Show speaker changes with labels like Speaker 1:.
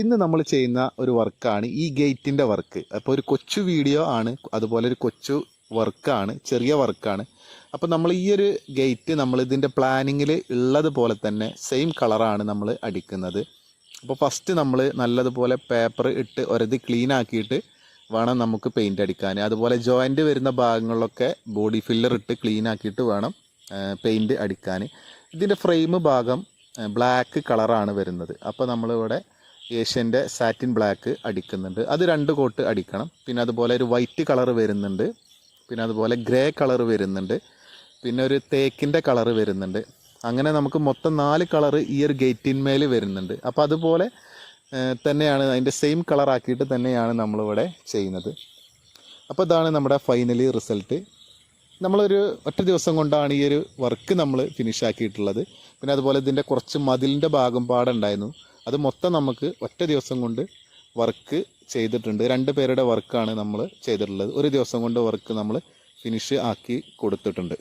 Speaker 1: ഇന്ന് നമ്മൾ ചെയ്യുന്ന ഒരു വർക്കാണ് ഈ ഗേറ്റിന്റെ വർക്ക്. അപ്പോൾ ഒരു കൊച്ചു വീഡിയോ ആണ് അതുപോലെ ഒരു കൊച്ചു വർക്കാണ് ചെറിയ വർക്കാണ്. അപ്പോൾ നമ്മൾ ഈ ഒരു ഗേറ്റ് നമ്മൾ ഇതിന്റെ പ്ലാനിങ്ങിൽ ഉള്ളതുപോലെ തന്നെ സെയിം കളറാണ് നമ്മൾ അടിക്കുന്നത്. അപ്പോൾ ഫസ്റ്റ് നമ്മൾ നല്ലതുപോലെ പേപ്പർ ഇട്ട് ഒരത് ക്ലീൻ ആക്കിയിട്ട് വേണം നമുക്ക് പെയിന്റ് അടിക്കാൻ. അതുപോലെ ജോയിന്റ് വരുന്ന ഭാഗങ്ങളിലൊക്കെ ബോഡി ഫില്ലർ ഇട്ട് ക്ലീൻ ആക്കിയിട്ട് വേണം പെയിന്റ് അടിക്കാൻ. ഇതിന്റെ ഫ്രെയിം ഭാഗം ബ്ലാക്ക് കളറാണ് വരുന്നത്. അപ്പോൾ നമ്മളിവിടെ ഏഷ്യന്റെ സാറ്റിൻ ബ്ലാക്ക് അടിക്കുന്നുണ്ട്. അത് രണ്ട് കോട്ട് അടിക്കണം. പിന്നെ അതുപോലെ ഒരു വൈറ്റ് കളർ വരുന്നുണ്ട്. പിന്നെ അതുപോലെ ഗ്രേ കളർ വരുന്നുണ്ട്. പിന്നെ ഒരു തേക്കിന്റെ കളർ വരുന്നുണ്ട്. അങ്ങനെ നമുക്ക് മൊത്തം നാല് കളർ ഈ ഒരു ഗേറ്റിന്മേൽ വരുന്നുണ്ട്. അപ്പോൾ അതുപോലെ തന്നെയാണ് അതിന്റെ സെയിം കളർ ആക്കിയിട്ട് തന്നെയാണ് നമ്മളിവിടെ ചെയ്യുന്നത്. അപ്പോൾ ഇതാണ് നമ്മുടെ ഫൈനലി റിസൾട്ട്. നമ്മളൊരു ഒറ്റ ദിവസം കൊണ്ടാണ് ഈ ഒരു വർക്ക് നമ്മൾ ഫിനിഷ് ആക്കിയിട്ടുള്ളത് പിന്നെ അതുപോലെ ഇതിന്റെ കുറച്ച് മതിലിന്റെ ഭാഗം പാടുണ്ടായിരുന്നു. അത് മൊത്തം നമുക്ക് ഒറ്റ ദിവസം കൊണ്ട് വർക്ക് ചെയ്തിട്ടുണ്ട്. രണ്ട് പേരുടെ വർക്കാണ് നമ്മൾ ചെയ്തിട്ടുള്ളത്. ഒരു ദിവസം കൊണ്ട് വർക്ക് നമ്മൾ ഫിനിഷ് ആക്കി കൊടുത്തിട്ടുണ്ട്.